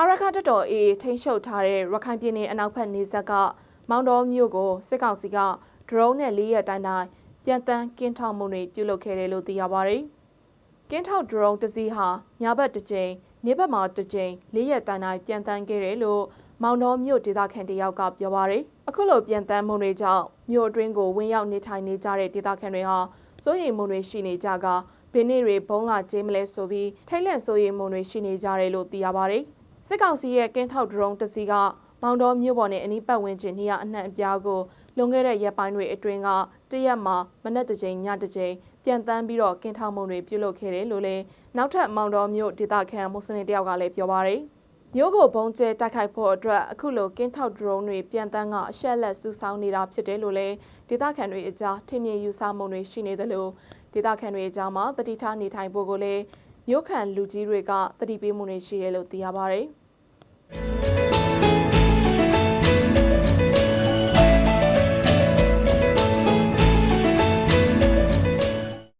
အာရခတက်တော်အေးထိန်းချုပ်ထားတဲ့ရခိုင်ပြည်နယ်အနောက်ဘက်နေဆက်ကမောင်တော်မြို့ကိုစစ်ကောင်စီကဒရုန်းနဲ့လေးရက်တိုင်းတိုင်းပြန်တန်းကင်းထောက်မှုတွေပြုလုပ်ခဲ့တယ်လို့သိရပါတယ်။ကင်းထောက်ဒရုန်းတစ်စီးဟာညဘက်တစ်ကြိမ်နေ့ဘက်မှာတစ်ကြိမ်လေးရက်တိုင်းတိုင်းပြန်တန်းခဲ့တယ်လို့မောင်တော်မြို့ဒေသခံတယောက်ကပြောပါတယ်။အခုလိုပြန်တန်းမှုတွေကြောင့်မြို့အတွင်းကိုဝင်ရောက်နေထိုင်နေကြတဲ့ဒေသခံတွေဟာစိုးရိမ်မှုတွေရှိနေကြကဘင်းနေတွေဘုံလာကျင်းမလဲဆိုပြီးထိတ်လန့်စိုးရိမ်မှုတွေရှိနေကြတယ်လို့သိရပါတယ်။ စစ်ကောင်စီရဲ့ကင်းထောက်ဒရုန်းတစ်စီးကမောင်တော်မြို့ပေါ်နဲ့အနီးပတ်ဝန်းကျင်နေရအနှံ့အပြားကိုလွန်ခဲ့တဲ့ရက်ပိုင်းတွေအတွင်းကတရက်မှာမနက်တစ်ချိန်ညတစ်ချိန်ပြန်တန်းပြီးတော့ကင်းထောက်မှုတွေပြုလုပ်ခဲ့တယ်လို့လည်းနောက်ထပ်မောင်တော်မြို့ဒေသခံမွတ်စလင်တယောက်ကလည်းပြောပါတယ်။မြို့ကိုဘုံကျဲတိုက်ခိုက်ဖို့အတွက်အခုလိုကင်းထောက်ဒရုန်းတွေပြန်တန်းကအရှက်လက်စူးစောင်းနေတာဖြစ်တယ်လို့လည်းဒေသခံတွေအကြားထင်မြင်ယူဆမှုတွေရှိနေတယ်လို့ဒေသခံတွေအကြားမှာတတိထားနေထိုင်ဖို့ကိုလည်း မြို့ခံလူကြီးတွေကတတိပေးမှုတွေရှိတယ်လို့သိရပါတယ်။